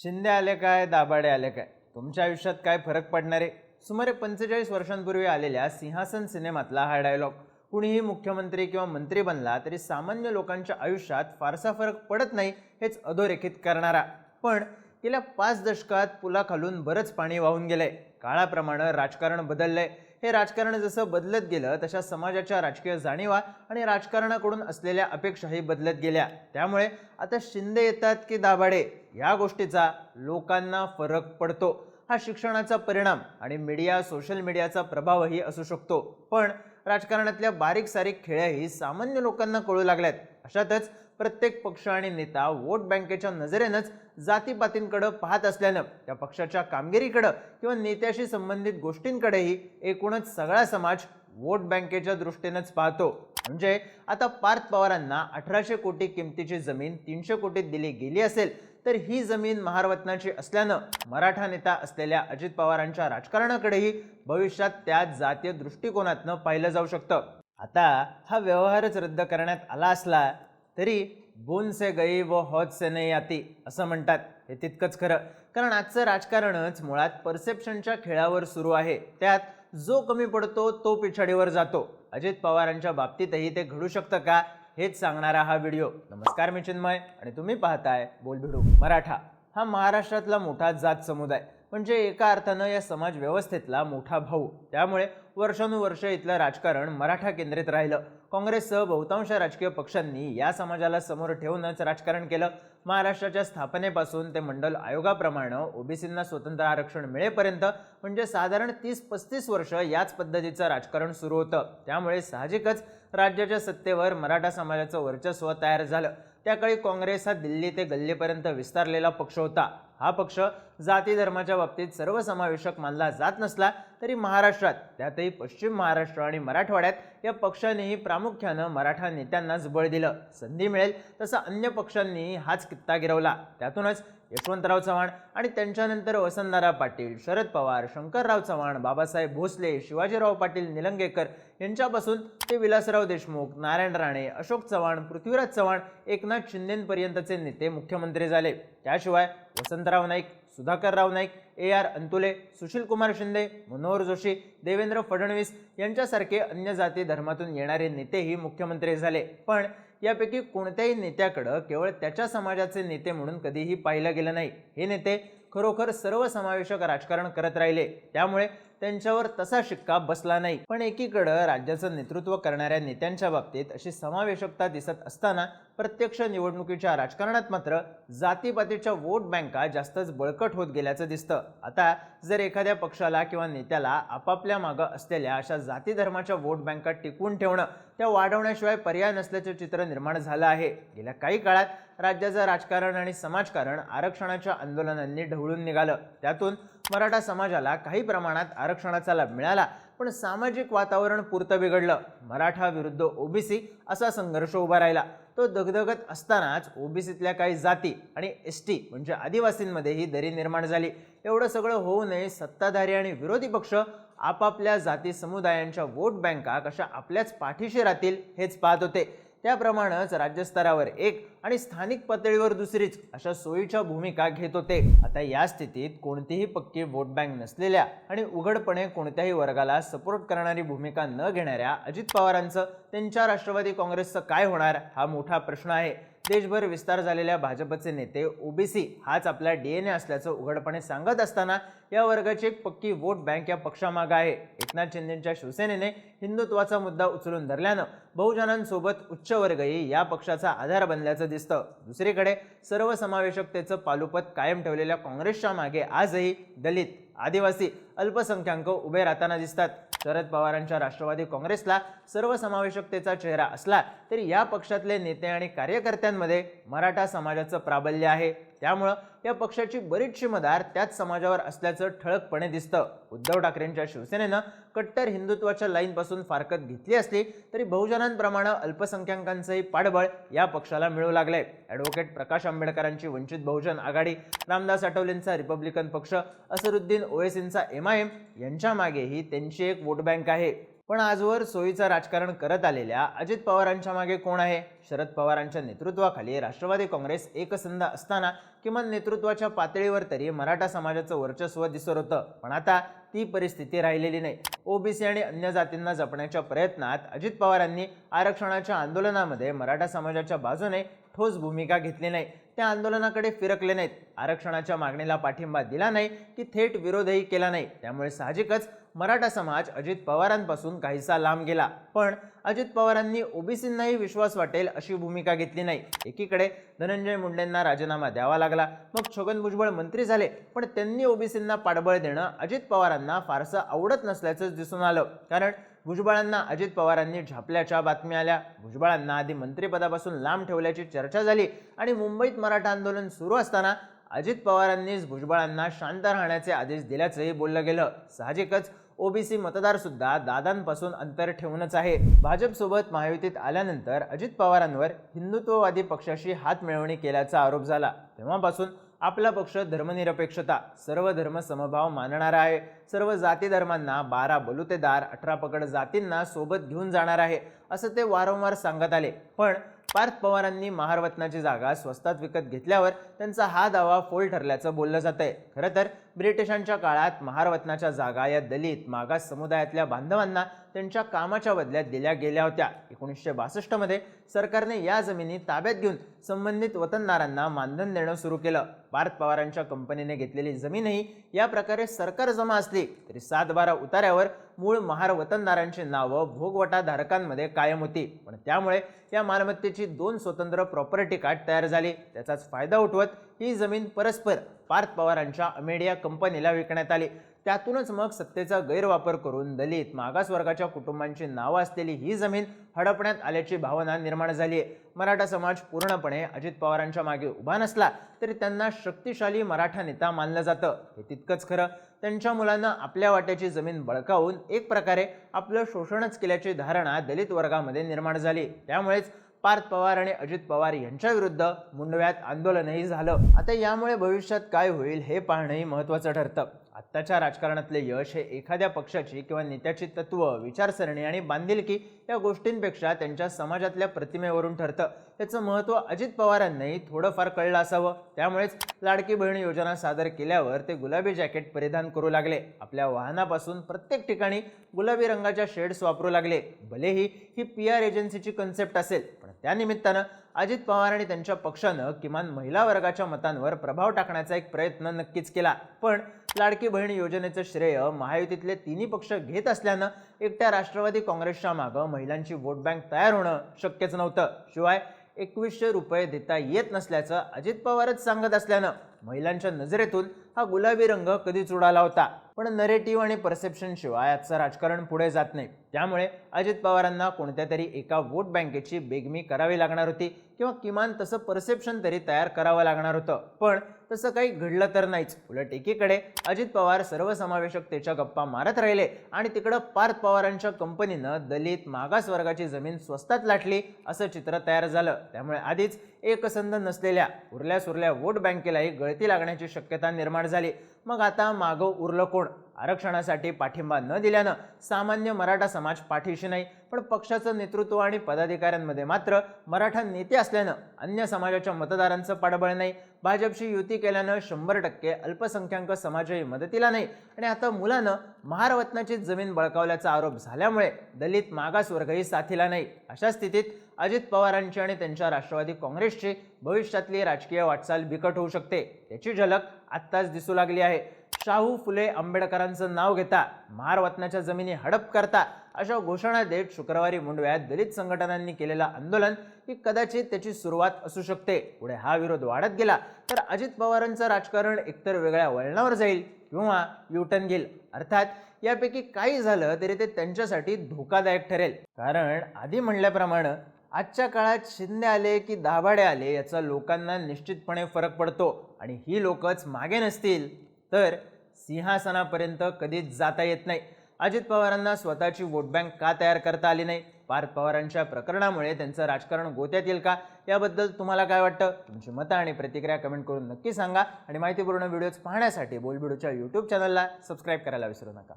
शिंदे आले काय दाभाडे आले काय? तुमच्या आयुष्यात काय फरक पडणार आहे? सुमारे पंचेचाळीस वर्षांपूर्वी आलेल्या सिंहासन सिनेमातला हा डायलॉग कुणीही मुख्यमंत्री किंवा मंत्री बनला तरी सामान्य लोकांच्या आयुष्यात फारसा फरक पडत नाही हेच अधोरेखित करणारा. पण गेल्या पाच दशकात पुलाखालून बरंच पाणी वाहून गेलंय. काळाप्रमाणे राजकारण बदललंय. हे राजकारण जसं बदलत गेलं तशा समाजाच्या राजकीय जाणीवा आणि राजकारणाकडून असलेल्या अपेक्षाही बदलत गेल्या. त्यामुळे आता शिंदे येतात की दाभाडे? या गोष्टीचा लोकांना फरक पडतो. हा शिक्षणाचा परिणाम आणि मीडिया सोशल मीडियाचा प्रभावही असू शकतो. पण राजकारणातल्या बारीक सारीक खेळ्याही सामान्य लोकांना कळू लागल्यात. अशातच प्रत्येक पक्ष आणि नेता वोट बँकेच्या नजरेनंच जातीपातींकडं पाहत असल्यानं त्या पक्षाच्या कामगिरीकडं किंवा नेत्याशी संबंधित गोष्टींकडेही एकूणच सगळा समाज वोट बँकेच्या दृष्टीनंच पाहतो. म्हणजे आता पार्थ पवारांना अठराशे कोटी किमतीची जमीन तीनशे कोटीत दिली गेली असेल तर ही जमीन महारत्नाची असल्यानं मराठा नेता असलेल्या अजित पवारांच्या राजकारणाकडेही भविष्यात त्या जातीय दृष्टिकोनातनं पाहिलं जाऊ शकतं. आता हा व्यवहारच रद्द करण्यात आला असला तरी बोन से गई व हौद हो, से नाही आती असं म्हणतात. हे तितकंच खरं. कारण आजचं राजकारणच मुळात परसेप्शनच्या खेळावर सुरू आहे. त्यात जो कमी पडतो तो पिछाडीवर जातो. अजित पवारांच्या बाबतीतही ते घडू शकतं का हेच सांगणारा हा व्हिडिओ. नमस्कार मी चिन्मय आणि तुम्ही पाहताय बोलभिडू मराठा. हा महाराष्ट्रातला मोठा जात समुदाय. म्हणजे एका अर्थानं या समाज व्यवस्थेतला मोठा भाऊ. त्यामुळे वर्षानुवर्ष इथलं राजकारण मराठा केंद्रित राहिलं. काँग्रेससह बहुतांश राजकीय पक्षांनी या समाजाला समोर ठेवूनच राजकारण केलं. महाराष्ट्राच्या स्थापनेपासून ते मंडल आयोगाप्रमाणे ओबीसींना स्वतंत्र आरक्षण मिळेपर्यंत म्हणजे साधारण तीस पस्तीस वर्ष याच पद्धतीचं राजकारण सुरू होतं. त्यामुळे साहजिकच राज्याच्या सत्तेवर मराठा समाजाचं वर्चस्व तयार झालं. त्याकाळी काँग्रेस हा दिल्ली ते गल्लीपर्यंत विस्तारलेला पक्ष होता. हा पक्ष जाती धर्माच्या बाबतीत सर्वसमावेशक मानला जात नसला तरी महाराष्ट्रात त्यातही पश्चिम महाराष्ट्र आणि मराठवाड्यात या पक्षानेही प्रामुख्यानं मराठा नेत्यांनाच बळ दिलं संधी मिळेल तसं अन्य पक्षांनी हाच कित्ता गिरवला. त्यातूनच यशवंतराव चव्हाण आणि त्यांच्यानंतर वसंतदादा पाटील शरद पवार शंकरराव चव्हाण बाबासाहेब भोसले शिवाजीराव पाटील निलंगेकर यांच्यापासून ते विलासराव देशमुख नारायण राणे अशोक चव्हाण पृथ्वीराज चव्हाण एकनाथ शिंदेपर्यंतचे नेते मुख्यमंत्री झाले. त्याशिवाय वसंतराव नाईक सुधाकरराव नाईक ए आर अंतुले सुशीलकुमार शिंदे मनोहर जोशी देवेंद्र फडणवीस यांच्यासारखे अन्य जाती धर्मातून येणारे नेतेही मुख्यमंत्री झाले. पण यापैकी कोणत्याही नेत्याकडं केवळ त्याच्या समाजाचे नेते म्हणून कधीही पाहिलं गेलं नाही. हे नेते खरोखर सर्वसमावेशक राजकारण करत राहिले. त्यामुळे त्यांच्यावर तसा शिक्का बसला नाही. पण एकीकडं राज्याचं नेतृत्व करणाऱ्या नेत्यांच्या बाबतीत अशी समावेशकता दिसत असताना प्रत्यक्ष निवडणुकीच्या राजकारणात मात्र जातीपातीच्या वोट बँका जास्तच बळकट होत गेल्याचं दिसतं. आता जर एखाद्या पक्षाला किंवा नेत्याला आपापल्या मागं असलेल्या अशा जाती धर्माच्या वोट बँका टिकवून ठेवणं त्या वाढवण्याशिवाय पर्याय नसल्याचं चित्र निर्माण झालं आहे. गेल्या काही काळात राज्याचं राजकारण आणि समाजकारण आरक्षणाच्या आंदोलनांनी ढवळून निघालं. त्यातून मराठा समाजाला काही प्रमाणात आरक्षणाचा लाभ मिळाला पण सामाजिक वातावरण पुरतं बिघडलं. मराठा विरुद्ध ओबीसी असा संघर्ष उभा राहिला. तो दगदगत असतानाच ओबीसीतल्या काही जाती आणि एस टी म्हणजे आदिवासींमध्ये ही दरी निर्माण झाली. एवढं सगळं होऊ नये सत्ताधारी आणि विरोधी पक्ष आपापल्या जाती समुदायांच्या वोट बँका कशा आपल्याच पाठीशी राहतील हेच पाहत होते. त्याप्रमाणेच राज्यस्तरावर एक आणि स्थानिक पातळीवर दुसरीच अशा सोयीच्या भूमिका घेत होते. आता या स्थितीत कोणतीही पक्की वोट बँक नसलेल्या आणि उघडपणे कोणत्याही वर्गाला सपोर्ट करणारी भूमिका न घेणाऱ्या अजित पवारांचं त्यांच्या राष्ट्रवादी काँग्रेसचं काय होणार हा मोठा प्रश्न आहे. देशभर विस्तार झालेल्या भाजपचे नेते ओबीसी हाच आपला डीएनए असल्याचं उघडपणे सांगत असताना या वर्गाची एक पक्की वोट बँक या पक्षामागं आहे. एकनाथ शिंदेच्या शिवसेनेने हिंदुत्वाचा मुद्दा उचलून धरल्यानं बहुजनांसोबत उच्चवर्गही या पक्षाचा आधार बनल्याचं दिसतं. दुसरीकडे सर्वसमावेशकतेचं पालुपत कायम ठेवलेल्या काँग्रेसच्या मागे आजही दलित आदिवासी अल्पसंख्याक उभे राहताना दिसतात. शरद पवारांच्या राष्ट्रवादी काँग्रेसला सर्वसमावेशकतेचा चेहरा असला तरी या पक्षातले नेते आणि कार्यकर्त्यांमध्ये मराठा समाजाचं प्राबल्य आहे. त्यामुळं या पक्षाची बरीचशी मदार त्याच समाजावर असल्याचं ठळकपणे दिसतं. उद्धव ठाकरेंच्या शिवसेनेनं कट्टर हिंदुत्वाच्या लाईनपासून फारकत घेतली असली तरी बहुजनांप्रमाणे अल्पसंख्याकांचंही पाठबळ या पक्षाला मिळू लागले ॲडव्होकेट प्रकाश आंबेडकरांची वंचित बहुजन आघाडी रामदास आठवलेंचा रिपब्लिकन पक्ष असरुद्दीन ओवेसींचा एम आय एम यांच्या मागेही त्यांची एक वोट बँक आहे. पण आजवर सोयीचं राजकारण करत आलेल्या अजित पवारांच्या मागे कोण आहे? शरद पवारांच्या नेतृत्वाखाली राष्ट्रवादी काँग्रेस एकसंध असताना किमान नेतृत्वाच्या पातळीवर तरी मराठा समाजाचं वर्चस्व दिसत होतं. पण आता ती परिस्थिती राहिलेली नाही. ओबीसी आणि अन्य जातींना जपण्याच्या प्रयत्नात अजित पवारांनी आरक्षणाच्या आंदोलनामध्ये मराठा समाजाच्या बाजूने ठोस भूमिका घेतली नाही. त्या आंदोलनाकडे फिरकले नाहीत. आरक्षणाच्या मागणीला पाठिंबा दिला नाही की थेट विरोधही केला नाही. त्यामुळे साहजिकच मराठा समाज अजित पवारांपासून काहीसा लांब गेला. पण अजित पवारांनी ओबीसींनाही विश्वास वाटेल अशी भूमिका घेतली नाही. एकीकडे धनंजय मुंडेंना राजीनामा द्यावा लागला. मग छगन भुजबळ मंत्री झाले. पण त्यांनी ओबीसींना पाठबळ देणं अजित पवारांना फारसं आवडत नसल्याचं दिसून आलं. कारण भुजबळांना अजित पवारांनी झापल्याच्या बातम्या आल्या. भुजबळांना आधी मंत्रिपदापासून लांब ठेवल्याची चर्चा झाली आणि मुंबईत मराठा आंदोलन सुरू असताना अजित पवारांनीच भुजबळांना शांत राहण्याचे आदेश दिल्याचंही बोललं गेलं. साहजिकच ओबीसी मतदारसुद्धा दादांपासून अंतर ठेवूनच आहे. भाजपसोबत महायुतीत आल्यानंतर अजित पवारांवर हिंदुत्ववादी पक्षाशी हात मिळवणी केल्याचा आरोप झाला. तेव्हापासून आपला पक्ष धर्मनिरपेक्षता सर्व धर्म समभाव मानणारा आहे. सर्व जाती धर्मांना बारा बलुतेदार अठरा पकड जातींना सोबत घेऊन जाणार आहे असं ते वारंवार सांगत आले. पण पार्थ पवारांनी महारत्नाची जागा स्वस्तात विकत घेतल्यावर त्यांचा हा दावा फोल ठरल्याचं बोललं जात आहे खरं तर ब्रिटिशांच्या काळात महारत्नाच्या जागा या दलित मागास समुदायातल्या बांधवांना त्यांच्या कामाच्या बदल्यात दिल्या गेल्या होत्या. एकोणीसशे बासष्टमध्ये सरकारने या जमिनी ताब्यात घेऊन संबंधित वतनदारांना मानधन देणं सुरू केलं. पार्थ पवारांच्या कंपनीने घेतलेली जमीनही या प्रकारे सरकार जमा असली तरी सात बारा उतार्यावर मूळ महार वतनदारांची नावं भोगवटाधारकांमध्ये कायम होती. पण त्यामुळे या मालमत्तेची दोन स्वतंत्र प्रॉपर्टी कार्ड तयार झाली. त्याचाच फायदा उठवत ही जमीन परस्पर पार्थ पवारांच्या अमेडिया कंपनीला विकण्यात आली. त्यातूनच मग सत्तेचा गैरवापर करून दलित मागासवर्गाच्या कुटुंबांची नावं असलेली ही जमीन हडपण्यात आल्याची भावना निर्माण झाली आहे मराठा समाज पूर्णपणे अजित पवारांच्या मागे उभा नसला तरी त्यांना शक्तिशाली मराठा नेता मानलं जातं. हे तितकंच खरं. त्यांच्या मुलांना आपल्या वाट्याची जमीन बळकावून एक प्रकारे आपलं शोषणच केल्याची धारणा दलित वर्गामध्ये निर्माण झाली. त्यामुळेच पार्थ पवार आणि अजित पवार यांच्या विरुद्ध मुंडव्यात आंदोलनही झालं. आता यामुळे भविष्यात काय होईल हे पाहणंही महत्त्वाचं ठरतं. आत्ताच्या राजकारणातले यश हे एखाद्या पक्षाची किंवा नेत्याची तत्व विचारसरणी आणि बांधिलकी या गोष्टींपेक्षा त्यांच्या समाजातल्या प्रतिमेवरून ठरतं. त्याचं महत्त्व अजित पवारांनाही थोडंफार कळलं असावं. त्यामुळेच लाडकी बहीण योजना सादर केल्यावर ते गुलाबी जॅकेट परिधान करू लागले. आपल्या वाहनापासून प्रत्येक ठिकाणी गुलाबी रंगाच्या शेड्स वापरू लागले. भलेही ही पी आर एजन्सीची कन्सेप्ट असेल पण त्यानिमित्तानं अजित पवार आणि त्यांच्या पक्षानं किमान महिला वर्गाच्या मतांवर प्रभाव टाकण्याचा एक प्रयत्न नक्कीच केला. पण लाडकी बहीण योजनेचं श्रेय महायुतीतले तिन्ही पक्ष घेत असल्यानं एकट्या राष्ट्रवादी काँग्रेसच्या मागं महिलांची वोट बँक तयार होणं शक्यच नव्हतं. शिवाय एकवीसशे रुपये देता येत नसल्याचं अजित पवारच सांगत असल्यानं महिलांच्या नजरेतून हा गुलाबी रंग कधीच उडाला होता. पण नरेटिव्ह आणि परसेप्शन शिवाय आजचं राजकारण पुढे जात नाही. त्यामुळे अजित पवारांना कोणत्या तरी एका वोट बँकेची बेगमी करावी लागणार होती किंवा किमान तसं परसेप्शन तरी तयार करावं लागणार होतं. पण तसं काही घडलं तर नाहीच. उलट एकीकडे अजित पवार सर्वसमावेशकतेच्या गप्पा मारत राहिले आणि तिकडं पार्थ पवारांच्या कंपनीनं दलित मागास वर्गाची जमीन स्वस्तात लाटली असं चित्र तयार झालं. त्यामुळे आधीच एकसंध नसलेल्या उरल्या सुरल्या वोट बँकेलाही गळती लागण्याची शक्यता निर्माण झाली. मग आता मागं उरलं कोण? आरक्षणासाठी पाठिंबा न दिल्यानं सामान्य मराठा समाज पाठीशी नाही पण पक्षाचं नेतृत्व आणि पदाधिकाऱ्यांमध्ये मात्र मराठा नेते असल्यानं अन्य समाजाच्या मतदारांचं पाठबळ नाही. भाजपशी युती केल्यानं शंभर टक्के अल्पसंख्याक समाजही मदतीला नाही. आणि आता मुलानं महारवत्नाची जमीन बळकावल्याचा आरोप झाल्यामुळे दलित मागासवर्गही साथीला नाही. अशा स्थितीत अजित पवारांची आणि त्यांच्या राष्ट्रवादी काँग्रेसची भविष्यातली राजकीय वाटचाल बिकट होऊ शकते. त्याची झलक आत्ताच दिसू लागली आहे. शाहू फुले आंबेडकरांचं नाव घेता महारवतनाच्या जमिनी हडप करता अशा घोषणा देत शुक्रवारी मुंडव्यात दलित संघटनांनी केलेलं आंदोलन ही कदाचित त्याची सुरुवात असू शकते. पुढे हा विरोध वाढत गेला तर अजित पवारांचं राजकारण एकतर वेगळ्या वळणावर जाईल किंवा युटन घेईल. अर्थात यापैकी काही झालं तरी ते त्यांच्यासाठी धोकादायक ठरेल. कारण आधी म्हणल्याप्रमाणे आजच्या काळात शिंदे आले की दाभाडे आले याचा लोकांना निश्चितपणे फरक पडतो आणि ही लोकच मागे नसतील. तर सिंहासनापर्यंत कधीच जाता येत नाही. अजित पवारांना स्वतःची वोट बँक का तयार करता आली नाही? पार्थ पवारांच्या प्रकरणामुळे त्यांचं राजकारण गोत्यात येईल का? याबद्दल तुम्हाला काय वाटतं? तुमची मतं आणि प्रतिक्रिया कमेंट करून नक्की सांगा. आणि माहितीपूर्ण व्हिडिओज पाहण्यासाठी बोलबिडूच्या यूट्यूब चॅनलला सबस्क्राईब करायला विसरू नका.